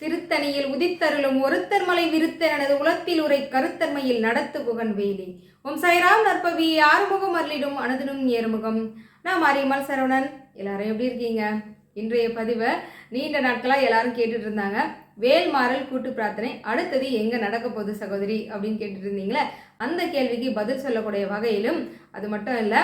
திருத்தணியில் உதித்தருளும் ஒருத்தர் மலை விருத்தன் எனது உலத்தில் உரை கருத்தன்மையில் நடத்து புகன் வேலி. ஓம் சாய்ராம் நற்பவி ஆறுமுகம் அருளிடும் அனதனும் ஏறுமுகம். நான் மாரியம்மாள் சரவணன். எல்லாரும் எப்படி இருக்கீங்க? இன்றைய பதிவை நீண்ட நாட்களாக எல்லாரும் கேட்டுட்டு இருந்தாங்க. வேல்மாறல் கூட்டு பிரார்த்தனை. அடுத்தது எங்கே நடக்க போகுது சகோதரி அப்படின்னு கேட்டுட்டு இருந்தீங்களே அந்த கேள்விக்கு பதில் சொல்லக்கூடிய வகையிலும் அது மட்டும் இல்லை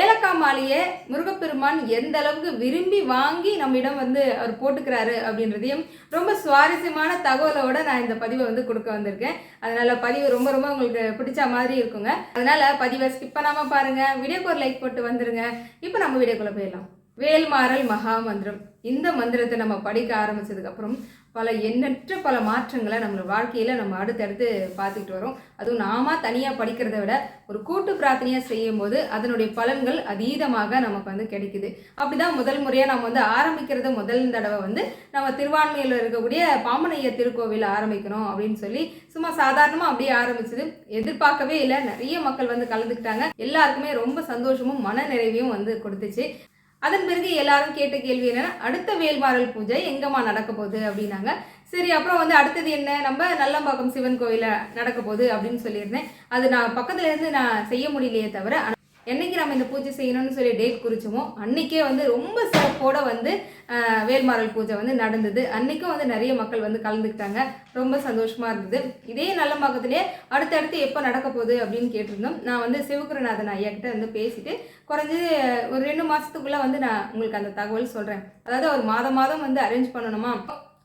ஏலக்காய் மாலையை முருகப்பெருமான் எந்த அளவுக்கு விரும்பி வாங்கி நம்மிடம் வந்து அவர் போட்டுக்கிறாரு அப்படின்றதையும் ரொம்ப சுவாரஸ்யமான தகவலோட நான் இந்த பதிவை வந்து கொடுக்க வந்திருக்கேன். அதனால பதிவு ரொம்ப ரொம்ப உங்களுக்கு பிடிச்ச மாதிரி இருக்குங்க. அதனால பதிவை ஸ்கிப் பண்ணாமல் பாருங்க. வீடியோக்கு ஒரு லைக் போட்டு வந்துருங்க. இப்போ நம்ம வீடியோக்குள்ள போயிடலாம். வேல்மாறல் மகா மந்திரம் இந்த மந்திரத்தை நம்ம படிக்க ஆரம்பித்ததுக்கப்புறம் பல எண்ணற்ற பல மாற்றங்களை நம்ம வாழ்க்கையில் நம்ம அடுத்தடுத்து பார்த்துக்கிட்டு வரோம். அதுவும் நாம தனியாக படிக்கிறத விட ஒரு கூட்டு பிரார்த்தனையாக செய்யும் போது அதனுடைய பலன்கள் அதீதமாக நமக்கு வந்து கிடைக்குது. அப்படிதான் முதல் முறையாக நம்ம வந்து ஆரம்பிக்கிறது முதல் தடவை வந்து நம்ம திருவான்மையில் இருக்கக்கூடிய பாம்பனைய திருக்கோவில் ஆரம்பிக்கணும் அப்படின்னு சொல்லி சும்மா சாதாரணமாக அப்படியே ஆரம்பிச்சது. எதிர்பார்க்கவே இல்லை. நிறைய மக்கள் வந்து கலந்துக்கிட்டாங்க. எல்லாருக்குமே ரொம்ப சந்தோஷமும் மன நிறைவையும் வந்து கொடுத்துச்சு. அதன் பிறகு எல்லாரும் கேட்ட கேள்வி என்னன்னா அடுத்த வேல்வாரல் பூஜை எங்கம்மா நடக்க போகுது அப்படின்னாங்க. சரி அப்புறம் வந்து அடுத்தது என்ன? நம்ம நல்லம்பாக்கம் சிவன் கோயிலில் நடக்க போகுது அப்படின்னு சொல்லியிருந்தேன். அது நான் பக்கத்துலேருந்து நான் செய்ய முடியலையே தவிர என்னைக்கு நம்ம இந்த பூஜை செய்யணும்னு சொல்லி டேட் குறிச்சோமோ அன்னைக்கே வந்து ரொம்ப சிறப்போட வந்து வேல்மாரல் பூஜை வந்து நடந்தது. அன்னைக்கும் வந்து நிறைய மக்கள் வந்து கலந்துக்கிட்டாங்க. ரொம்ப சந்தோஷமா இருந்தது. இதே நல்ல பக்கத்துலேயே அடுத்தடுத்து எப்போ நடக்க போகுது அப்படின்னு கேட்டிருந்தோம். நான் வந்து சிவகுருநாதன் ஐயா கிட்ட வந்து பேசிட்டு குறைஞ்சது ஒரு ரெண்டு மாசத்துக்குள்ள வந்து நான் உங்களுக்கு அந்த தகவல் சொல்றேன். அதாவது ஒரு மாதம் மாதம் வந்து அரேஞ்ச் பண்ணணுமா?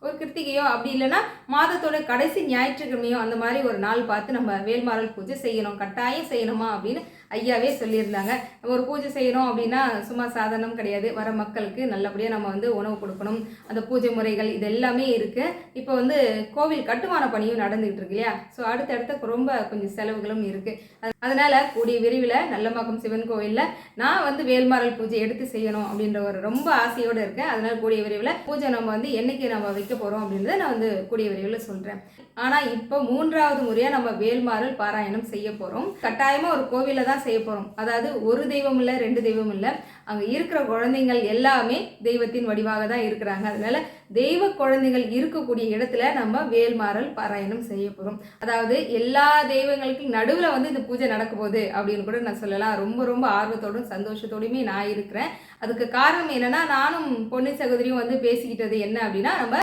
ஒரு கிருத்திகையோ அப்படி இல்லைன்னா மாதத்தோட கடைசி ஞாயிற்றுக்கிழமையோ அந்த மாதிரி ஒரு நாள் பார்த்து நம்ம வேல்மாரல் பூஜை செய்யணும் கட்டாயம் செய்யணுமா அப்படின்னு ஐயாவே சொல்லியிருந்தாங்க. நம்ம ஒரு பூஜை செய்யணும் அப்படின்னா சும்மா சாதாரணம் கிடையாது. வர மக்களுக்கு நல்லபடியாக நம்ம வந்து உணவு கொடுக்கணும். அந்த பூஜை முறைகள் இது எல்லாமே இருக்குது இப்போ வந்து கோவில் கட்டுமான பணியும் நடந்துகிட்டு இருக்கு இல்லையா? ஸோ அடுத்தடுத்த ரொம்ப கொஞ்சம் செலவுகளும் இருக்குது அதனால் கூடிய விரைவில் நல்லம்பாக்கம் சிவன் கோவிலில் நான் வந்து வேல்மாரல் பூஜை எடுத்து செய்யணும் அப்படின்ற ஒரு ரொம்ப ஆசையோடு இருக்கேன். அதனால் கூடிய விரைவில் பூஜை நம்ம வந்து என்னைக்கு நம்ம வைக்க போகிறோம் அப்படின்றத நான் வந்து கூடிய விரைவில் சொல்கிறேன் ஆனால் இப்போ மூன்றாவது முறையாக நம்ம வேல்மாரல் பாராயணம் செய்ய போகிறோம் கட்டாயமாக ஒரு கோவிலில் தான் செய்ய போகிறோம் அதாவது ஒரு தெய்வம் இல்லை ரெண்டு தெய்வம் இல்லை. அங்கே இருக்கிற குழந்தைங்கள் எல்லாமே தெய்வத்தின் வடிவாக தான் இருக்கிறாங்க. அதனால தெய்வ குழந்தைகள் இருக்கக்கூடிய இடத்துல நம்ம வேல்மாறல் பாராயணம் செய்ய போகிறோம் அதாவது எல்லா தெய்வங்களுக்கும் நடுவில் வந்து இந்த பூஜை நடக்க போகுது அப்படின்னு கூட நான் சொல்லலாம். ரொம்ப ரொம்ப ஆர்வத்தோடும் சந்தோஷத்தோடையுமே நான் இருக்கிறேன். அதுக்கு காரணம் என்னன்னா நானும் பொன்னி சகோதரியும் வந்து பேசிக்கிட்டது என்ன அப்படின்னா நம்ம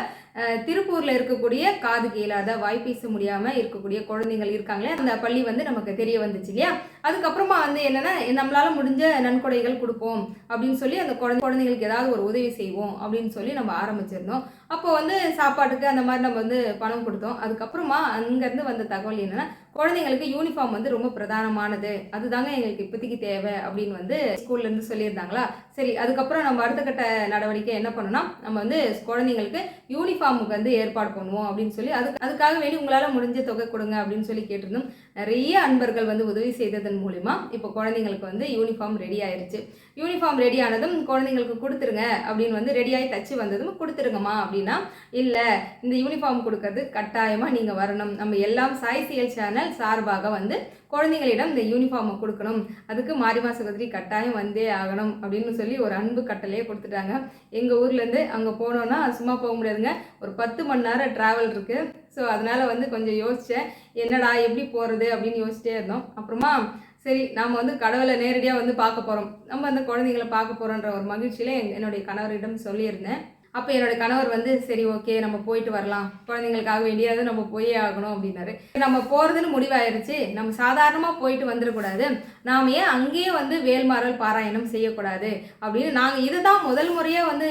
திருப்பூரில் இருக்கக்கூடிய காது கேளாத வாய் பேச முடியாமல் இருக்கக்கூடிய குழந்தைகள் இருக்காங்களே அந்த பள்ளி வந்து நமக்கு தெரிய வந்துச்சு இல்லையா? அதுக்கப்புறமா வந்து என்னென்னா நம்மளால் முடிஞ்ச நன்கொடைகள் கொடுப்போம் அப்படின்னு சொல்லி அந்த குழந்தை குழந்தைங்களுக்கு ஏதாவது ஒரு உதவி செய்வோம் அப்படின்னு சொல்லி நம்ம ஆரம்பிச்சிருந்தோம். அப்போ வந்து சாப்பாட்டுக்கு அந்த மாதிரி நம்ம வந்து பணம் கொடுத்தோம். அதுக்கப்புறமா அங்கேருந்து வந்த தகவல் என்னென்னா குழந்தைங்களுக்கு யூனிஃபார்ம் வந்து ரொம்ப பிரதானமானது. அதுதாங்க எங்களுக்கு இப்போதைக்கு தேவை அப்படின்னு வந்து ஸ்கூல்லேருந்து சொல்லியிருந்தாங்களா? சரி அதுக்கப்புறம் நம்ம அடுத்த கட்ட நடவடிக்கை என்ன பண்ணோம்னா நம்ம வந்து குழந்தைங்களுக்கு யூனிஃபார்முக்கு வந்து ஏற்பாடு பண்ணுவோம் அப்படின்னு சொல்லி அதுக்கு அதுக்காக வேண்டி உங்களால் முடிஞ்ச தொகை கொடுங்க அப்படின்னு சொல்லி கேட்டிருந்தோம். நிறைய அன்பர்கள் வந்து உதவி செய்ததன் மூலிமா இப்போ குழந்தைங்களுக்கு வந்து யூனிஃபார்ம் ரெடி ஆயிடுச்சு யூனிஃபார்ம் ரெடி ஆனதும் குழந்தைங்களுக்கு கொடுத்துருங்க அப்படின்னு வந்து ரெடியாகி தச்சு வந்ததும் கொடுத்துருங்கம்மா அப்படின்னா இல்லை இந்த யூனிஃபார்ம் கொடுக்கறது கட்டாயமாக நீங்கள் வரணும். நம்ம எல்லாம் சாய் சிஎல் சேனல் சார்பாக வந்து குழந்தைங்களிடம் இந்த யூனிஃபார்மை கொடுக்கணும். அதுக்கு மாரிமா சகோதரி கட்டாயம் வந்தே ஆகணும் அப்படின்னு சொல்லி ஒரு அன்பு கட்டளையே கொடுத்துட்டாங்க. எங்கள் ஊர்லேருந்து அங்கே போனோன்னா சும்மா போக முடியாதுங்க. ஒரு பத்து மணி நேரம் ட்ராவல் இருக்குது ஸோ அதனால் வந்து கொஞ்சம் யோசித்தேன் என்னடா எப்படி போகிறது அப்படின்னு யோசிச்சிட்டே இருந்தோம். அப்புறமா சரி நாம் வந்து கடவுளை நேரடியாக வந்து பார்க்க போகிறோம் நம்ம அந்த குழந்தைங்களை பார்க்க போகிறோன்ற ஒரு மகிழ்ச்சியில என்னுடைய கணவரிடம் சொல்லியிருந்தேன். அப்போ என்னோட கணவர் வந்து சரி ஓகே நம்ம போயிட்டு வரலாம். குழந்தைங்களுக்காக வேண்டியது நம்ம போயே ஆகணும் அப்படின்னாரு. நம்ம போகிறதுன்னு முடிவாயிருச்சு. நம்ம சாதாரணமாக போயிட்டு வந்துடக்கூடாது. நாம் ஏன் அங்கேயே வந்து வேல்மாறல் பாராயணம் செய்யக்கூடாது அப்படின்னு நாங்கள் இதுதான் முதல் முறையாக வந்து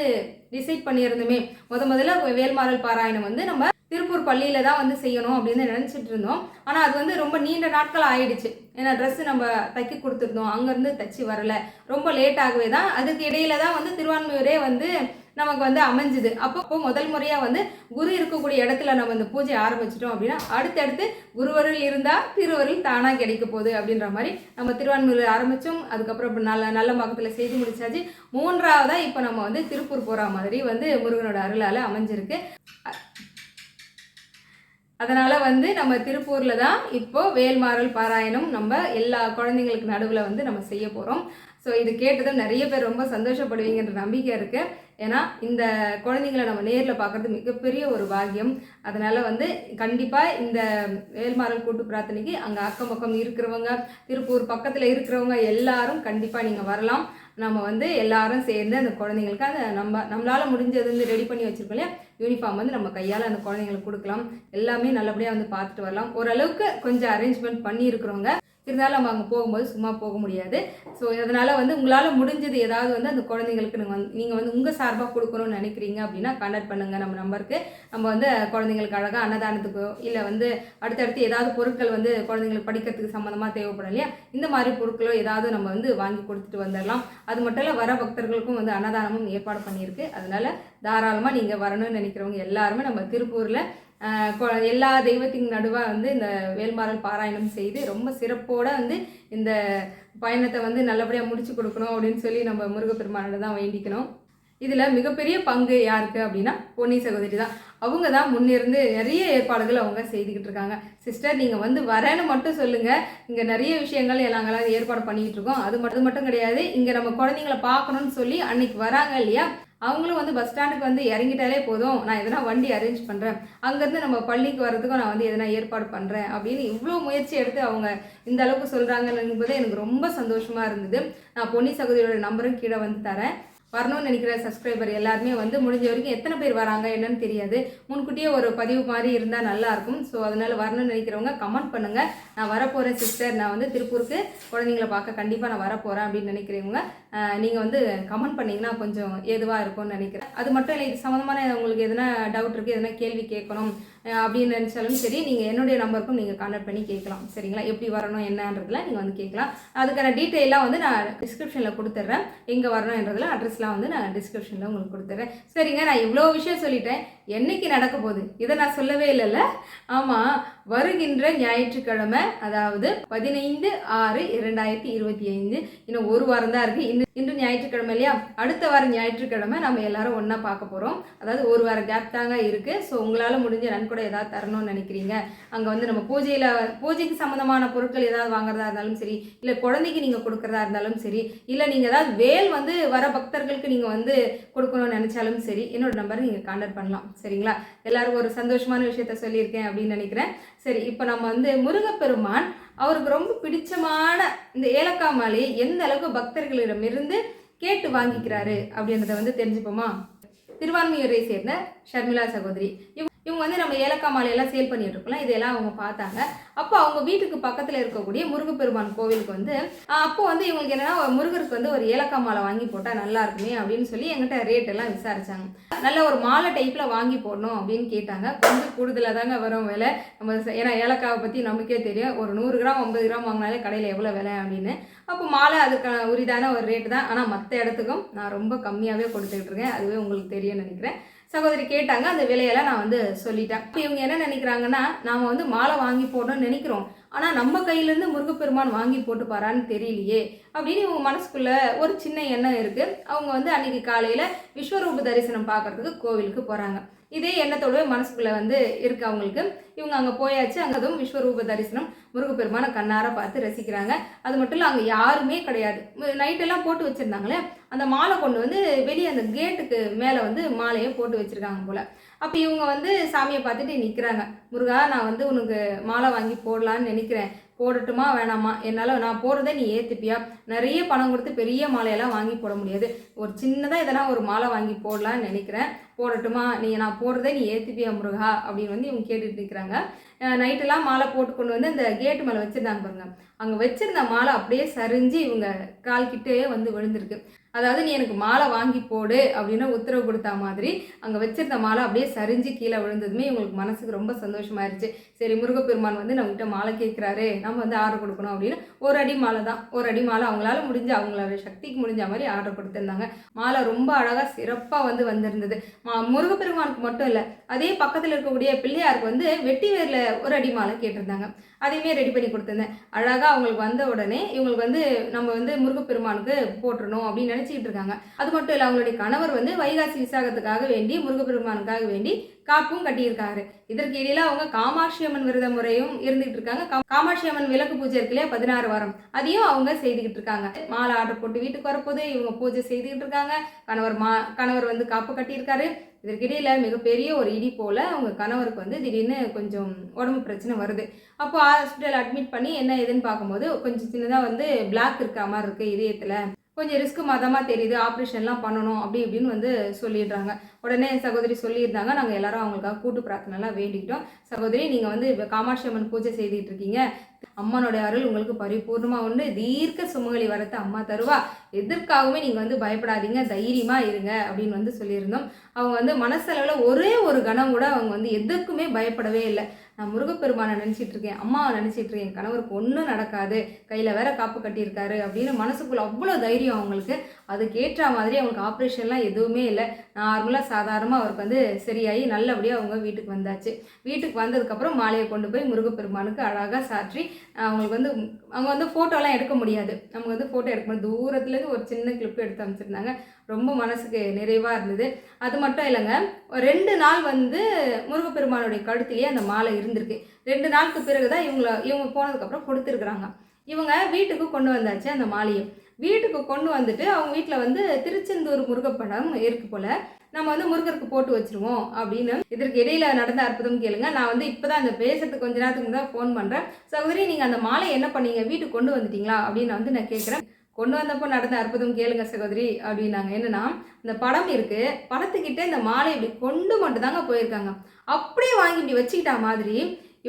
டிசைட் பண்ணியிருந்தோமே. முத முதல்ல வேல்மாறல் பாராயணம் வந்து நம்ம திருப்பூர் பள்ளியில் தான் வந்து செய்யணும் அப்படின்னு நினச்சிட்டு இருந்தோம். ஆனால் அது வந்து ரொம்ப நீண்ட நாட்கள் ஆயிடுச்சு. ஏன்னா ட்ரெஸ்ஸு நம்ம தைக்க கொடுத்துருந்தோம். அங்கேருந்து தச்சு வரலை. ரொம்ப லேட் ஆகவே தான் அதுக்கு இடையில தான் வந்து திருவான்மையூரே வந்து நமக்கு வந்து அமைஞ்சுது. அப்போ முதல் முறையாக வந்து குரு இருக்கக்கூடிய இடத்துல நம்ம இந்த பூஜை ஆரம்பிச்சிட்டோம் அப்படின்னா அடுத்தடுத்து குருவரில் இருந்தால் திருவருள் தானாக கிடைக்க போகுது அப்படின்ற மாதிரி நம்ம திருவான்மையூர் ஆரம்பித்தோம் அதுக்கப்புறம் இப்போ நல்ல நல்ல மகத்தில் செய்து முடிச்சாச்சு. மூன்றாவதாக இப்போ நம்ம வந்து திருப்பூர் போகிற மாதிரி வந்து முருகனோட அருளால் அமைஞ்சிருக்கு. அதனால் வந்து நம்ம திருப்பூரில் தான் இப்போது வேல்மாறல் பாராயணம் நம்ம எல்லா குழந்தைங்களுக்கு நடுவில் வந்து நம்ம செய்ய போகிறோம் ஸோ இது கேட்டதும் நிறைய பேர் ரொம்ப சந்தோஷப்படுவீங்கன்ற நம்பிக்கை இருக்குது ஏன்னா இந்த குழந்தைங்களை நம்ம நேரில் பார்க்குறது மிகப்பெரிய ஒரு பாக்கியம். அதனால் வந்து கண்டிப்பாக இந்த வேல்மாறல் கூட்டு பிரார்த்தனைக்கு அங்கே அக்கம் பக்கம் இருக்கிறவங்க திருப்பூர் பக்கத்தில் இருக்கிறவங்க எல்லாரும் கண்டிப்பாக நீங்கள் வரலாம். நம்ம வந்து எல்லாரும் சேர்ந்து அந்த குழந்தைங்களுக்கு அந்த நம்ம நம்மளால் முடிஞ்சது வந்து ரெடி பண்ணி வச்சுருக்கோம் இல்லையா? யூனிஃபார்ம் வந்து நம்ம கையால் அந்த குழந்தைங்களுக்கு கொடுக்கலாம். எல்லாமே நல்லபடியாக வந்து பார்த்துட்டு வரலாம். ஓரளவுக்கு கொஞ்சம் அரேஞ்ச்மெண்ட் பண்ணியிருக்கிறோங்க இருந்தாலும் நம்ம அங்கே போகும்போது சும்மா போக முடியாது. ஸோ அதனால் வந்து உங்களால் முடிஞ்சது ஏதாவது வந்து அந்த குழந்தைங்களுக்கு நீங்கள் வந்து நீங்கள் வந்து உங்கள் சார்பாக கொடுக்கணும்னு நினைக்கிறீங்க அப்படின்னா கான்டாக்ட் பண்ணுங்கள் நம்ம நம்பருக்கு நம்ம வந்து குழந்தைங்களுக்கு அழகாக அன்னதானத்துக்கோ இல்லை வந்து அடுத்தடுத்து ஏதாவது பொருட்கள் வந்து குழந்தைங்களுக்கு படிக்கிறதுக்கு சம்மந்தமாக தேவைப்படும் இல்லையா? இந்த மாதிரி பொருட்களோ ஏதாவது நம்ம வந்து வாங்கி கொடுத்துட்டு வந்துடலாம் அது மட்டும் இல்லை வர பக்தர்களுக்கும் வந்து அன்னதானமும் ஏற்பாடு பண்ணியிருக்கு. அதனால் தாராளமாக நீங்கள் வரணும்னு நினைக்கிறவங்க எல்லாருமே நம்ம திருப்பூரில் எல்லா தெய்வத்தின் நடுவாக வந்து இந்த வேல்மாறல் பாராயணம் செய்து ரொம்ப சிறப்போடு வந்து இந்த பயணத்தை வந்து நல்லபடியாக முடிச்சு கொடுக்கணும் அப்படின்னு சொல்லி நம்ம முருகப்பெருமானோட தான் வேண்டிக்கணும். இதில் மிகப்பெரிய பங்கு யாருக்கு அப்படின்னா பொன்னி சகோதரி தான். அவங்க தான் முன்னிருந்து நிறைய ஏற்பாடுகள் அவங்க செய்துக்கிட்டு இருக்காங்க. சிஸ்டர் நீங்கள் வந்து வரேன்னு மட்டும் சொல்லுங்கள் இங்கே நிறைய விஷயங்கள் நாங்களாம் ஏற்பாடு பண்ணிக்கிட்டு இருக்கோம். அது மட்டும் மட்டும் கிடையாது. இங்கே நம்ம குழந்தைங்கள பார்க்கணும்னு சொல்லி அன்னைக்கு வராங்க இல்லையா? அவங்களும் வந்து பஸ் ஸ்டாண்டுக்கு வந்து இறங்கிட்டாலே போதும். நான் எதனா வண்டி அரேஞ்ச் பண்ணுறேன் அங்கேருந்து நம்ம பள்ளிக்கு வர்றதுக்கும் நான் வந்து எதனா ஏற்பாடு பண்ணுறேன் அப்படின்னு இவ்வளோ முயற்சி எடுத்து அவங்க இந்த அளவுக்கு சொல்கிறாங்கன்னு போதே எனக்கு ரொம்ப சந்தோஷமாக இருந்தது. நான் பொன்னி சகோதரியோட நம்பரும் கீழே வந்து தரேன். வரணும்னு நினைக்கிற சப்ஸ்கிரைபர் எல்லாருமே வந்து முடிஞ்ச வரைக்கும் எத்தனை பேர் வராங்க என்னன்னு தெரியாது. முன்கூட்டியே ஒரு பதிவு மாதிரி இருந்தால் நல்லாயிருக்கும் ஸோ அதனால் வரணும்னு நினைக்கிறவங்க கமெண்ட் பண்ணுங்கள் நான் வரப்போகிறேன் சிஸ்டர் நான் வந்து திருப்பூருக்கு குழந்தைங்கள பார்க்க கண்டிப்பாக நான் வரப்போகிறேன் அப்படின்னு நினைக்கிறவங்க நீங்கள் வந்து கமெண்ட் பண்ணிங்கன்னா கொஞ்சம் ஏதுவாக இருக்கும்னு நினைக்கிறேன். அது மட்டும் இல்லை இது சம்மந்தமான உங்களுக்கு எதனா டவுட் இருக்குது எதனா கேள்வி கேட்கணும் அப்படின்னு நினச்சாலும் சரி நீங்கள் என்னுடைய நம்பருக்கும் நீங்கள் கான்டாக்ட் பண்ணி கேட்கலாம். சரிங்களா? எப்படி வரணும் என்னன்றதுல நீங்கள் வந்து கேட்கலாம். அதுக்கான டீட்டெயிலாக வந்து நான் டிஸ்கிரிப்ஷனில் கொடுத்துட்றேன். எங்கே வரணுன்றதுல அட்ரஸ்லாம் வந்து நான் டிஸ்கிரிப்ஷனில் உங்களுக்கு கொடுத்துட்றேன். சரிங்க நான் இவ்வளோ விஷயம் சொல்லிட்டேன். என்னைக்கு நடக்க போகுது? இதை நான் சொல்லவே இல்லைல்ல. ஆமாம் வருகின்ற ஞாயிற்றுக்கிழமை அதாவது பதினைந்து ஆறு இரண்டாயிரத்தி இருபத்தி ஐந்து. இன்னும் ஒரு வாரம் தான் இருக்குது இன்று இன்று ஞாயிற்றுக்கிழமை இல்லையா? அடுத்த வாரம் ஞாயிற்றுக்கிழமை நம்ம எல்லாரும் ஒன்றா பார்க்க போகிறோம் அதாவது ஒரு வாரம் கேப் தாங்க இருக்குது ஸோ உங்களால் முடிஞ்ச நன்கொடை ஏதாவது தரணும்னு நினைக்கிறீங்க. அங்கே வந்து நம்ம பூஜையில் பூஜைக்கு சம்மந்தமான பொருட்கள் ஏதாவது வாங்குறதா இருந்தாலும் சரி இல்லை குழந்தைக்கு நீங்கள் கொடுக்குறதா இருந்தாலும் சரி இல்லை நீங்கள் ஏதாவது வேல் வந்து வர பக்தர்களுக்கு நீங்கள் வந்து கொடுக்கணும்னு நினச்சாலும் சரி என்னோட நம்பரை நீங்கள் கான்டாக்ட் பண்ணலாம். சரிங்களா? எல்லாரும் ஒரு சந்தோஷமான விஷயத்த சொல்லியிருக்கேன் அப்படின்னு நினைக்கிறேன். சரி இப்போ நம்ம வந்து முருகப்பெருமான் அவருக்கு ரொம்ப பிடிச்சமான இந்த ஏலக்காய் மாலையை எந்த அளவுக்கு பக்தர்களிடமிருந்து கேட்டு வாங்கிக்கிறாரு அப்படின்றத வந்து தெரிஞ்சுப்போமா? திருவான்மையூரை சேர்ந்த ஷர்மிளா சகோதரி. இவங்க இவங்க வந்து நம்ம ஏலக்காய் மாலையெல்லாம் சேல் பண்ணிட்டு இருக்கோம்ல இதெல்லாம் அவங்க பார்த்தாங்க. அப்போ அவங்க வீட்டுக்கு பக்கத்தில் இருக்கக்கூடிய முருகப்பெருமான் கோவிலுக்கு வந்து அப்போ வந்து இவங்களுக்கு என்னன்னா முருகருக்கு வந்து ஒரு ஏலக்காய் மாலை வாங்கி போட்டால் நல்லா இருக்குமே அப்படின்னு சொல்லி எங்கிட்ட ரேட் எல்லாம் விசாரிச்சாங்க. நல்ல ஒரு மாலை டைப்பில் வாங்கி போடணும் அப்படின்னு கேட்டாங்க. கொஞ்சம் கூடுதலாக தாங்க வரும் விலை. நம்ம ஏன்னா ஏலக்காவை பற்றி நமக்கே தெரியும். ஒரு நூறு கிராம் ஐம்பது கிராம் வாங்கினாலே கடையில் எவ்வளோ விலை அப்படின்னு. அப்போ மாலை அதுக்கான உரிதான ஒரு ரேட்டு தான். ஆனால் மற்ற இடத்துக்கும் நான் ரொம்ப கம்மியாகவே கொடுத்துக்கிட்டு இருக்கேன். அதுவே உங்களுக்கு தெரியும்னு நினைக்கிறேன். சகோதரி கேட்டாங்க அந்த விலையெல்லாம் நான் வந்து சொல்லிட்டேன். இப்போ இவங்க என்ன நினைக்கிறாங்கன்னா நாம வந்து மாலை வாங்கி போடணும்னு நினைக்கிறோம். ஆனால் நம்ம கையிலேருந்து முருகப்பெருமான் வாங்கி போட்டு பாரான்னு தெரியலையே. அப்படின்னு இவங்க மனசுக்குள்ளே ஒரு சின்ன எண்ணம் இருக்குது அவங்க வந்து அன்றைக்கி காலையில் விஸ்வரூப தரிசனம் பார்க்கறதுக்கு கோவிலுக்கு போகிறாங்க இதே எண்ணத்தோடவே மனசுக்குள்ளே வந்து இருக்குது அவங்களுக்கு. இவங்க அங்கே போயாச்சு அங்கே அதுவும் விஸ்வரூப தரிசனம். முருகப்பெருமானை கண்ணார பார்த்து ரசிக்கிறாங்க. அது மட்டும் இல்லை அங்கே யாருமே கிடையாது. நைட்டெல்லாம் போட்டு வச்சுருந்தாங்களே அந்த மாலை கொண்டு வந்து வெளியே அந்த கேட்டுக்கு மேலே வந்து மாலையை போட்டு வச்சுருக்காங்க போல். அப்போ இவங்க வந்து சாமியை பார்த்துட்டு நிற்கிறாங்க முருகா நான் வந்து உனக்கு மாலை வாங்கி போடலான்னு நினைக்கிறேன். போடட்டுமா வேணாமா? என்னால் நான் போடுறத நீ ஏற்றுப்பியா நிறைய பணம் கொடுத்து பெரிய மாலையெல்லாம் வாங்கி போட முடியாது. ஒரு சின்னதாக எதனா ஒரு மாலை வாங்கி போடலான்னு நினைக்கிறேன். போடட்டுமா? நீ நான் போடுறத நீ ஏற்றுப்பியா முருகா? அப்படின்னு வந்து இவங்க கேட்டுட்டு இருக்கிறாங்க நைட்டெல்லாம் மாலை போட்டு கொண்டு வந்து அந்த கேட்டு மேலே வச்சுருந்தாங்க பாருங்க. அங்கே வச்சுருந்த மாலை அப்படியே சரிஞ்சு இவங்க கால்கிட்டே வந்து விழுந்திருக்கு. அதாவது நீ எனக்கு மாலை வாங்கி போடு அப்படின்னு உத்தரவு கொடுத்தா மாதிரி அங்கே வச்சிருந்த மாலை அப்படியே சரிஞ்சு கீழே விழுந்ததுமே இவங்களுக்கு மனசுக்கு ரொம்ப சந்தோஷமாயிருச்சு. சரி முருகப்பெருமான் வந்து நம்மகிட்ட மாலை கேட்குறாரு நம்ம வந்து ஆர்டர் கொடுக்கணும் அப்படின்னு ஒரு அடி மாலை தான். ஒரு அடி மாலை அவங்களால முடிஞ்ச அவங்களோட சக்திக்கு முடிஞ்ச மாதிரி ஆர்டர் கொடுத்துருந்தாங்க. மாலை ரொம்ப அழகாக சிறப்பாக வந்து வந்திருந்தது. மா முருகப்பெருமானுக்கு மட்டும் இல்லை அதே பக்கத்தில் இருக்கக்கூடிய பிள்ளையாருக்கு வந்து வெட்டி வேரில் ஒரு அடி மாலை கேட்டிருந்தாங்க. அதையுமே ரெடி பண்ணி கொடுத்துருந்தேன். அழகாக அவங்களுக்கு வந்த உடனே இவங்களுக்கு வந்து நம்ம வந்து முருகப்பெருமானுக்கு போட்டுடணும் அப்படின்னு நினச்சிக்கிட்டு இருக்காங்க. அது மட்டும் இல்லை அவங்களுடைய கணவர் வந்து வைகாசி விசாகத்துக்காக வேண்டி முருகப்பெருமானுக்காக வேண்டி காப்பும் கட்டியிருக்காரு. இதற்கு இடையில அவங்க காமாட்சி அம்மன் விரத முறையும் இருந்துகிட்டு இருக்காங்க. காமாட்சி அம்மன் விளக்கு பூஜை இருக்கு இல்லையா? பதினாறு வாரம். அதையும் அவங்க செய்துக்கிட்டு இருக்காங்க. மாலை ஆர்டர் போட்டு வீட்டுக்கு வரப்போது இவங்க பூஜை செய்துக்கிட்டு இருக்காங்க. கணவர் மா கணவர் வந்து காப்பு கட்டியிருக்காரு. இதற்கிடையில மிகப்பெரிய ஒரு இடி போல அவங்க கணவருக்கு வந்து திடீர்னு கொஞ்சம் உடம்பு பிரச்சனை வருது. அப்போ ஹாஸ்பிட்டல் அட்மிட் பண்ணி என்ன ஏதுன்னு பார்க்கும்போது கொஞ்சம் சின்னதாக வந்து பிளாக் இருக்கிற மாதிரி இருக்கு இதயத்தில். கொஞ்சம் ரிஸ்க் மதமாக தெரியுது ஆப்ரேஷன்லாம் பண்ணணும் அப்படி இப்படின்னு வந்து சொல்லிடுறாங்க. உடனே என் சகோதரி சொல்லியிருந்தாங்க நாங்கள் எல்லாரும் அவங்களுக்காக கூட்டு பிரார்த்தனைலாம் வேண்டிக்கிட்டோம். சகோதரி நீங்கள் வந்து இப்போ காமாட்சி அம்மன் பூஜை செய்துட்டு இருக்கீங்க. அம்மனோட அருள் உங்களுக்கு பரிபூர்ணமாக உண்டு. தீர்க்க சுமங்கலி வரத்தை அம்மா தருவா. எதற்காகவுமே நீங்கள் வந்து பயப்படாதீங்க தைரியமாக இருங்க அப்படின்னு வந்து சொல்லியிருந்தோம். அவங்க வந்து மனசளவில் ஒரே ஒரு கணம் கூட அவங்க வந்து எதுக்குமே பயப்படவே இல்லை. நான் முருகப்பெருமானை நினச்சிட்டு இருக்கேன் அம்மாவை நினச்சிட்டு இருக்கேன் என் கணவருக்கு ஒன்றும் நடக்காது கையில் வேற காப்பு கட்டியிருக்காரு அப்படின்னு மனசுக்குள்ளே அவ்வளோ தைரியம் அவங்களுக்கு. அதுக்கேற்ற மாதிரி அவங்களுக்கு ஆப்ரேஷன்லாம் எதுவுமே இல்லை. நார்மலாக சாதாரணமாக அவருக்கு வந்து சரியாகி நல்லபடியாக அவங்க வீட்டுக்கு வந்தாச்சு. வீட்டுக்கு வந்ததுக்கப்புறம் மாலையை கொண்டு போய் முருகப்பெருமானுக்கு அழகாக சாற்றி அவங்களுக்கு வந்து அவங்க வந்து ஃபோட்டோலாம் எடுக்க முடியாது. அவங்க வந்து ஃபோட்டோ எடுக்க முடியாது. தூரத்துலேருந்து ஒரு சின்ன கிளிப் எடுத்து அமைச்சிருந்தாங்க ரொம்ப மனசுக்கு நிறைவாக இருந்தது. அது மட்டும் இல்லைங்க ஒரு ரெண்டு நாள் வந்து முருகப்பெருமானுடைய கழுத்திலேயே அந்த மாலை இருந்திருக்கு. ரெண்டு நாளுக்கு பிறகு தான் இவங்கள இவங்க போனதுக்கப்புறம் கொடுத்துருக்குறாங்க. இவங்க வீட்டுக்கு கொண்டு வந்தாச்சு அந்த மாலையை. வீட்டுக்கு கொண்டு வந்துட்டு அவங்க வீட்டில் வந்து திருச்செந்தூர் முருகப்படம் இருக்கு போல. நம்ம வந்து முருகருக்கு போட்டு வச்சிருவோம் அப்படின்னு இதற்கு இடையில நடந்த அற்புதம் கேளுங்க. நான் வந்து இப்போதான் அந்த பேசுறதுக்கு கொஞ்ச நேரத்துக்கு தான் ஃபோன் பண்ணுறேன் சகோதரி நீங்கள் அந்த மாலை என்ன பண்ணீங்க? வீட்டுக்கு கொண்டு வந்துட்டீங்களா? அப்படின்னு வந்து நான் கேட்குறேன் கொண்டு வந்தப்போ நடந்த அற்புதம் கேளுங்க சகோதரி அப்படின்னாங்க. என்னன்னா இந்த படம் இருக்கு. படத்துக்கிட்ட இந்த மாலை இப்படி கொண்டு மட்டும் தாங்க போயிருக்காங்க. அப்படியே வாங்கி இப்படி வச்சுக்கிட்டா மாதிரி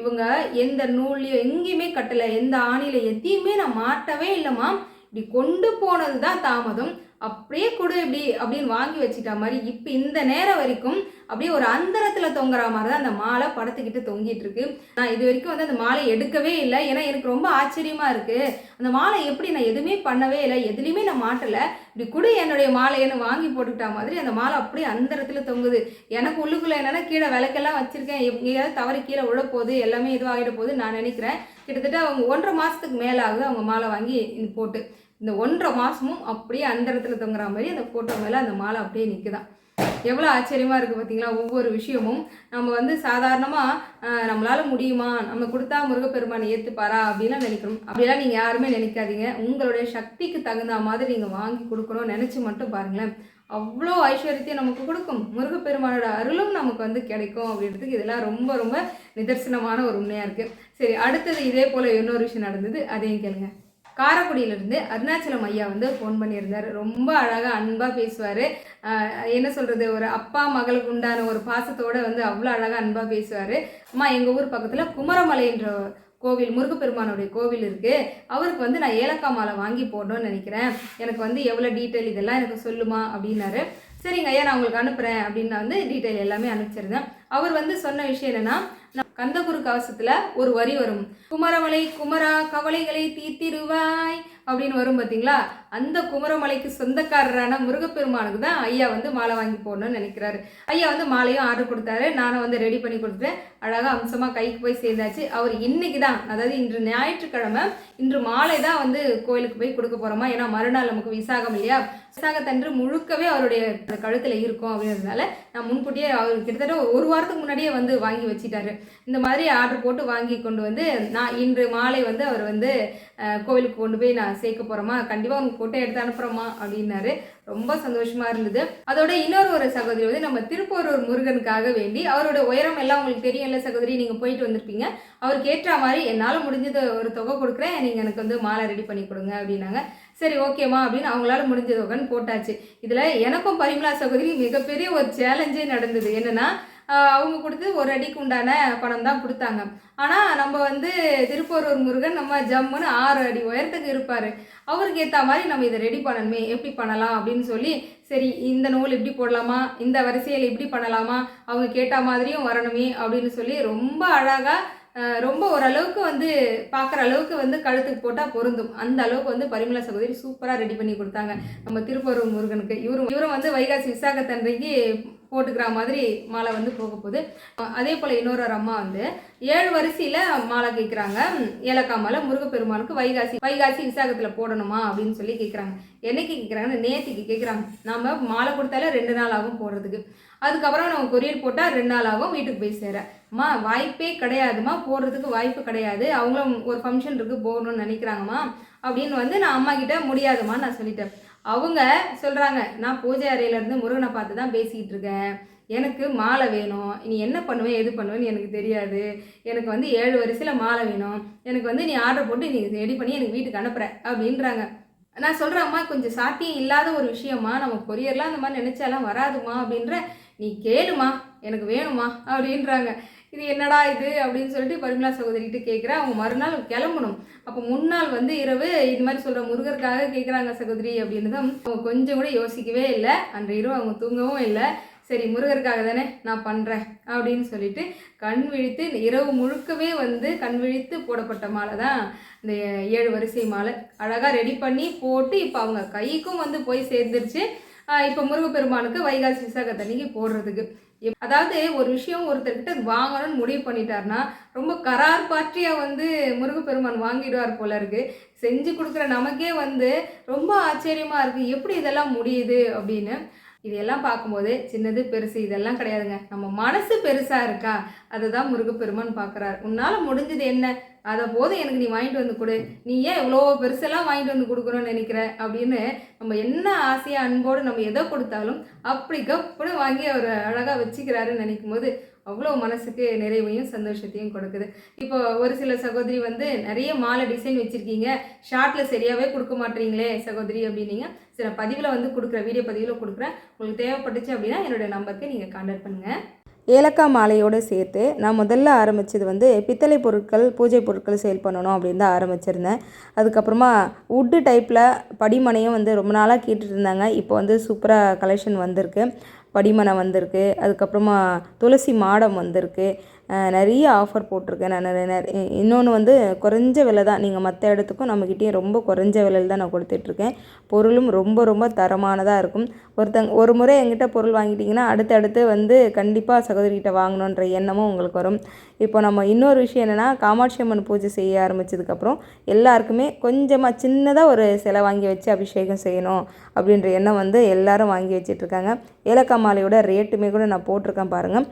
இவங்க எந்த நூல்லையோ எங்கேயுமே கட்டலை. எந்த ஆணியில் எதையுமே நான் மாட்டவே இல்லைம்மா இப்படி கொண்டு போனது தான் தாமதம். அப்படியே கொடு இப்படி அப்படின்னு வாங்கி வச்சுட்டா மாதிரி இப்போ இந்த நேரம் வரைக்கும் அப்படியே ஒரு அந்தரத்தில் தொங்குற மாதிரி தான் அந்த மாலை படத்துக்கிட்ட தொங்கிட்டு இருக்கு. நான் இது வரைக்கும் வந்து அந்த மாலை எடுக்கவே இல்லை. ஏன்னா எனக்கு ரொம்ப ஆச்சரியமா இருக்கு. அந்த மாலை எப்படி நான் எதுவுமே பண்ணவே இல்லை. எதுலேயுமே நான் மாட்டலை. இப்படி கொடு என்னுடைய மாலையன்னு வாங்கி போட்டுக்கிட்டா மாதிரி அந்த மாலை அப்படியே அந்தரத்தில் தொங்குது. எனக்கு உள்ளுக்குள்ளே என்னன்னா கீழே விளக்கெல்லாம் வச்சிருக்கேன். எங்கேயாவது தவறி கீழே விழ போகுது எல்லாமே இதுவாகிட போகுது நான் நினைக்கிறேன். கிட்டத்தட்ட அவங்க ஒன்றரை மாதத்துக்கு மேலே ஆகுது அவங்க மாலை வாங்கி போட்டு. இந்த ஒன்றரை மாதமும் அப்படியே அந்த இடத்துல தொங்குற மாதிரி அந்த ஃபோட்டோ மேலே அந்த மாலை அப்படியே நிற்குதான் எவ்வளோ ஆச்சரியமாக இருக்குது பார்த்தீங்களா ஒவ்வொரு விஷயமும் நம்ம வந்து சாதாரணமாக நம்மளால் முடியுமா? நம்ம கொடுத்தா முருகப்பெருமானை ஏற்றுப்பாரா அப்படிலாம் நினைக்கணும் அப்படிலாம் நீங்கள் யாருமே நினைக்காதீங்க. உங்களுடைய சக்திக்கு தகுந்த மாதிரி நீங்கள் வாங்கி கொடுக்கணும் நினச்சி மட்டும் பாருங்களேன். அவ்வளோ ஐஸ்வர்யத்தையும் நமக்கு கொடுக்கும். முருகப்பெருமானோட அருளும் நமக்கு வந்து கிடைக்கும் அப்படின்றதுக்கு இதெல்லாம் ரொம்ப ரொம்ப நிதர்சனமான ஒரு உண்மையாக இருக்குது சரி அடுத்தது இதே போல் இன்னொரு விஷயம் நடந்தது. அதையும் கேளுங்க. காரைக்குடியிலேருந்து அருணாச்சலம் ஐயா வந்து ஃபோன் பண்ணியிருந்தார். ரொம்ப அழகாக அன்பாக பேசுவார். என்ன சொல்கிறது ஒரு அப்பா மகளுக்கு உண்டான ஒரு பாசத்தோடு வந்து அவ்வளோ அழகாக அன்பாக பேசுவார். அம்மா எங்கள் ஊர் பக்கத்தில் குமரமலைன்ற கோவில் முருகப்பெருமானுடைய கோவில் இருக்குது அவருக்கு வந்து நான் ஏலக்காய் மாலை வாங்கி போடணும்னு நினைக்கிறேன். எனக்கு வந்து எவ்வளோ டீட்டெயில் இதெல்லாம் எனக்கு சொல்லுமா அப்படின்னாரு. சரிங்க ஐயா நான் உங்களுக்கு அனுப்புகிறேன் அப்படின்னு நான் வந்து டீட்டெயில் எல்லாமே அனுப்பிச்சிருந்தேன். அவர் வந்து சொன்ன விஷயம் என்னன்னா நான் கந்தகுரு கவசத்தில் ஒரு வரி வரும். குமரமலை குமரா கவலைகளை தீத்திருவாய் அப்படின்னு வரும் பார்த்தீங்களா அந்த குமரமலைக்கு சொந்தக்காரரான முருகப்பெருமானுக்கு தான் ஐயா வந்து மாலை வாங்கி போடணும்னு நினைக்கிறாரு. ஐயா வந்து மாலையும் ஆர்டர் கொடுத்தாரு. நானும் வந்து ரெடி பண்ணி கொடுத்துட்டேன். அழகாக அம்சமாக கைக்கு போய் சேர்ந்தாச்சு. அவர் இன்னைக்கு தான் அதாவது இன்று ஞாயிற்றுக்கிழமை இன்று மாலை தான் வந்து கோயிலுக்கு போய் கொடுக்க போகிறோமா ஏன்னா மறுநாள் நமக்கு விசாகம் இல்லையா? விசாகத்தன்று முழுக்கவே அவருடைய கழுத்தில் இருக்கும் அப்படின்றதுனால நான் முன்கூட்டியே அவர் கிட்டத்தட்ட ஒரு- வாரத்துக்கு முன்னாடியே வந்து வாங்கி வச்சிட்டாரு. இந்த மாதிரி ஆர்டர் போட்டு வாங்கி கொண்டு வந்து நான் இன்று மாலை வந்து அவர் வந்து கோவிலுக்கு கொண்டு போய் நான் சேர்க்க போகிறோமா கண்டிப்பாக உங்கள் ஃபோட்டோ எடுத்து அனுப்புகிறோமா அப்படின்னாரு. ரொம்ப சந்தோஷமாக இருந்தது. அதோட இன்னொரு ஒரு சகோதரி வந்து நம்ம திருப்பூரூர் முருகனுக்காக வேண்டி அவரோட உயரம் எல்லாம் உங்களுக்கு தெரியும்ல சகோதரி நீங்கள் போயிட்டு வந்திருப்பீங்க. அவருக்கு ஏற்ற மாதிரி என்னால் முடிஞ்சது ஒரு தொகை கொடுக்குறேன். நீங்கள் எனக்கு வந்து மாலை ரெடி பண்ணி கொடுங்க அப்படின்னாங்க. சரி ஓகேம்மா அப்படின்னு அவங்களால முடிஞ்ச போட்டாச்சு. இதில் எனக்கும் பரிமலா சகோதரி மிகப்பெரிய ஒரு சேலஞ்சே நடந்தது. என்னென்னா அவங்க கொடுத்து ஒரு அடிக்கு உண்டான பணம் தான் கொடுத்தாங்க. ஆனால் நம்ம வந்து திருப்பூரூர் முருகன் நம்ம ஜம்முன்னு ஆறு அடி உயரத்துக்கு இருப்பார். அவருக்கு ஏற்ற மாதிரி நம்ம இதை ரெடி பண்ணணுமே எப்படி பண்ணலாம் அப்படின்னு சொல்லி சரி இந்த நூல் இப்படி போடலாமா? இந்த வரிசையில் இப்படி பண்ணலாமா? அவங்க கேட்ட மாதிரியும் வரணுமே அப்படின்னு சொல்லி ரொம்ப அழகாக ரொம்ப ஓரளவுக்கு வந்து பார்க்குற அளவுக்கு வந்து கழுத்துக்கு போட்டால் பொருந்தும். அந்த அளவுக்கு வந்து பரிமள சகோதரி சூப்பராக ரெடி பண்ணி கொடுத்தாங்க. நம்ம திருப்பூர் முருகனுக்கு. இவரும் இவரும் வந்து வைகாசி விசாகத்தன்றைக்கு போட்டுக்கிற மாதிரி மாலை வந்து போக போகுது. அதே போல் இன்னொரு ஒரு அம்மா வந்து ஏழு வரிசையில் மாலை கேட்குறாங்க ஏலக்காய் மாலை முருகப்பெருமானுக்கு வைகாசி வைகாசி விசாகத்தில் போடணுமா அப்படின்னு சொல்லி கேட்குறாங்க என்னைக்கு கேட்குறாங்கன்னு நேற்றுக்கு கேட்குறாங்க நாம் மாலை கொடுத்தாலே ரெண்டு நாள் ஆகும் போடுறதுக்கு. அதுக்கப்புறம் நம்ம கொரியர் போட்டால் ரெண்டு நாள் ஆகும் வீட்டுக்கு போய் சேர. அம்மா வாய்ப்பே கிடையாதும்மா போடுறதுக்கு வாய்ப்பு கிடையாது. அவங்களும் ஒரு ஃபங்க்ஷன் இருக்குது போகணும்னு நினைக்கிறாங்கம்மா. அப்படின்னு வந்து நான் அம்மா கிட்ட முடியாதும்மா நான் சொல்லிட்டேன். அவங்க சொல்கிறாங்க நான் பூஜை அறையிலேருந்து முருகனை பார்த்து தான் பேசிக்கிட்டு இருக்கேன். எனக்கு மாலை வேணும். நீ என்ன பண்ணுவேன் எது பண்ணுவேன்னு எனக்கு தெரியாது. எனக்கு வந்து ஏழு வரிசையில் மாலை வேணும். எனக்கு வந்து நீ ஆர்டர் போட்டு நீ ரெடி பண்ணி எனக்கு வீட்டுக்கு அனுப்புகிற அப்படின்றாங்க. நான் சொல்கிறேன்ம்மா கொஞ்சம் சாத்தியம் இல்லாத ஒரு விஷயமா நம்ம கொரியர்லாம் அந்த மாதிரி நினச்சாலாம் வராதுமா அப்படின்ற நீ கேளுமா எனக்கு வேணுமா அப்படின்றாங்க. இது என்னடா இது அப்படின்னு சொல்லிட்டு பரிமலா சகோதரிகிட்ட கேட்குறேன் அவங்க மறுநாள் கிளம்பணும். அப்போ முன்னாள் வந்து இரவு இது மாதிரி சொல்கிற முருகருக்காக கேட்குறாங்க சகோதரி அப்படின்னு தான் அவங்க கொஞ்சம் கூட யோசிக்கவே இல்லை. அன்றைய இரவு அவங்க தூங்கவும் இல்லை. சரி முருகருக்காக தானே நான் பண்ணுறேன் அப்படின்னு சொல்லிட்டு கண் விழித்து இரவு முழுக்கவே வந்து கண் விழித்து போடப்பட்ட மாலை தான் இந்த ஏழு வரிசை மாலை. அழகாக ரெடி பண்ணி போட்டு இப்போ அவங்க கைக்கும் வந்து போய் சேர்ந்துருச்சு. இப்போ முருகப்பெருமானுக்கு வைகாசி விசாகத்தன்னைக்கு போடுறதுக்கு. அதாவது ஒரு விஷயம் ஒருத்தர்கிட்ட வாங்கணும்னு முடிவு பண்ணிட்டாருன்னா ரொம்ப கரார் பாற்றியா வந்து முருகப்பெருமான் வாங்கிடுவார் போல இருக்கு. செஞ்சு கொடுக்குற நமக்கே வந்து ரொம்ப ஆச்சரியமா இருக்கு. எப்படி இதெல்லாம் முடியுது அப்படின்னு. இதெல்லாம் பார்க்கும்போது சின்னது பெருசு இதெல்லாம் கிடையாதுங்க. நம்ம மனசு பெருசா இருக்கா? அதை தான் முருகப்பெருமான் பார்க்குறாரு. உன்னால் முடிஞ்சது என்ன? அதை போதும் எனக்கு நீ வாங்கிட்டு வந்து கொடு. நீ ஏன் இவ்வளோ பெருசெல்லாம் வாங்கிட்டு வந்து கொடுக்குறோன்னு நினைக்கிற? அப்படின்னு நம்ம என்ன ஆசையாக அன்போடு நம்ம எதை கொடுத்தாலும் அப்படி கப்புன்னு வாங்கி அவர் அழகாக வச்சுக்கிறாருன்னு நினைக்கும் போது அவ்வளோ மனசுக்கு நிறைவையும் சந்தோஷத்தையும் கொடுக்குது. இப்போ ஒரு சில சகோதரி வந்து நிறைய மாலை டிசைன் வச்சுருக்கீங்க. ஷார்ட்டில் சரியாகவே கொடுக்க மாட்டீங்களே சகோதரி அப்படின்னீங்க. சில பதிவில் வந்து கொடுக்குற வீடியோ பதிவில் கொடுக்குறேன். உங்களுக்கு தேவைப்பட்டுச்சு அப்படின்னா என்னோடய நம்பருக்கு நீங்கள் கான்டாக்ட் பண்ணுங்கள் ஏலக்காய் மாலையோடு சேர்த்து நான் முதல்ல ஆரம்பித்தது வந்து பித்தளை பொருட்கள் பூஜை பொருட்கள் சேல் பண்ணணும் அப்படின்னு தான் ஆரம்பிச்சிருந்தேன். அதுக்கப்புறமா வுட்டு டைப்பில் படிமனையும் வந்து ரொம்ப நாளாக கேட்டுட்டு இருந்தாங்க. இப்போ வந்து சூப்பராக கலெக்ஷன் வந்திருக்கு. படிமனம் வந்திருக்கு. அதுக்கப்புறமா துளசி மாடம் வந்திருக்கு. நிறைய ஆஃபர் போட்டிருக்கேன். நான் இன்னொன்று வந்து குறைஞ்ச விலை தான். நீங்கள் மற்ற இடத்துக்கும் நம்மக்கிட்டேயும் ரொம்ப குறைஞ்ச விலையில் தான் நான் கொடுத்துட்ருக்கேன். பொருளும் ரொம்ப ரொம்ப தரமானதாக இருக்கும். ஒருத்தங்க ஒரு முறை எங்கிட்ட பொருள் வாங்கிட்டிங்கன்னா அடுத்தடுத்து வந்து கண்டிப்பாக சகோதரிகிட்ட வாங்கணுன்ற எண்ணமும் உங்களுக்கு வரும். இப்போ நம்ம இன்னொரு விஷயம் என்னென்னா காமாட்சி அம்மன் பூஜை செய்ய ஆரம்பித்ததுக்கப்புறம் எல்லாருக்குமே கொஞ்சமாக சின்னதாக ஒரு சிலை வாங்கி வச்சு அபிஷேகம் செய்யணும் அப்படின்ற எண்ணம் வந்து எல்லாரும் வாங்கி வச்சிட்ருக்காங்க. ஏலக்காய் மாலையோட ரேட்டுமே கூட நான் போட்டிருக்கேன் பாருங்கள்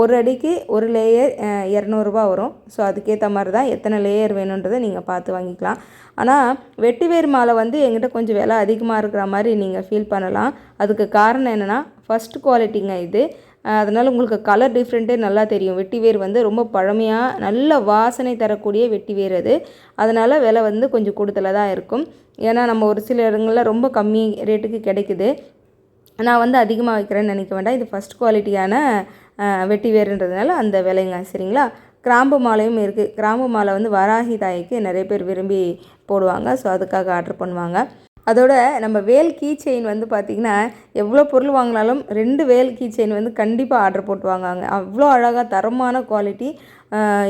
ஒரு அடிக்கு ஒரு லேயர் இரநூறுபா வரும். ஸோ அதுக்கேற்ற மாதிரி தான் எத்தனை லேயர் வேணுன்றதை நீங்கள் பார்த்து வாங்கிக்கலாம். ஆனால் வெட்டிவேர் மாலை வந்து எங்கிட்ட கொஞ்சம் விலை அதிகமாக இருக்கிற மாதிரி நீங்கள் ஃபீல் பண்ணலாம். அதுக்கு காரணம் என்னென்னா ஃபஸ்ட் குவாலிட்டிங்க இது. அதனால் உங்களுக்கு கலர் டிஃப்ரெண்ட்டே நல்லா தெரியும். வெட்டிவேர் வந்து ரொம்ப பழமையாக நல்ல வாசனை தரக்கூடிய வெட்டிவேர் அது. அதனால் விலை வந்து கொஞ்சம் கூடுதலாக தான் இருக்கும். ஏன்னா நம்ம ஒரு சில இடங்களில் ரொம்ப கம்மி ரேட்டுக்கு கிடைக்குது. நான் வந்து அதிகமாக வைக்கிறேன்னு நினைக்க வேண்டாம். இது ஃபஸ்ட் குவாலிட்டியான வெட்டி வேறுன்றதுனால அந்த விலைங்க சரிங்களா? கிராம்பு மாலையும் இருக்குது கிராம்பு மாலை வந்து வராகி தாய்க்கு நிறைய பேர் விரும்பி போடுவாங்க. ஸோ அதுக்காக ஆர்டர் பண்ணுவாங்க. அதோட நம்ம வேல் கீ செயின் வந்து பார்த்திங்கன்னா எவ்வளோ பொருள் வாங்கினாலும் ரெண்டு வேல் கீ செயின் வந்து கண்டிப்பாக ஆர்டர் போட்டு வாங்குவாங்க. அவ்வளோ அழகாக தரமான குவாலிட்டி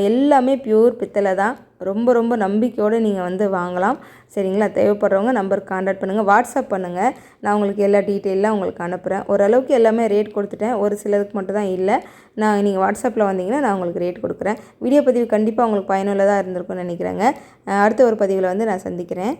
எல்லாமே பியூர் பித்தளை தான். ரொம்ப ரொம்ப நம்பிக்கையோடு நீங்கள் வந்து வாங்கலாம். சரிங்களா? தேவைப்படுறவங்க நம்பருக்கு காண்டாக்ட் பண்ணுங்கள் வாட்ஸ்அப் பண்ணுங்கள் நான் உங்களுக்கு எல்லா டீட்டெயிலாம் உங்களுக்கு அனுப்புகிறேன் ஓரளவுக்கு எல்லாமே ரேட் கொடுத்துட்டேன். ஒரு சிலதுக்கு மட்டும் தான் இல்லை. நான் நீங்கள் வாட்ஸ்அப்பில் வந்தீங்கன்னா நான் உங்களுக்கு ரேட் கொடுக்குறேன். வீடியோ பதிவு கண்டிப்பாக உங்களுக்கு பயனுள்ளதாக இருந்திருக்கும்னு நினைக்கிறேங்க. அடுத்த ஒரு பதிவில் வந்து நான் சந்திக்கிறேன்.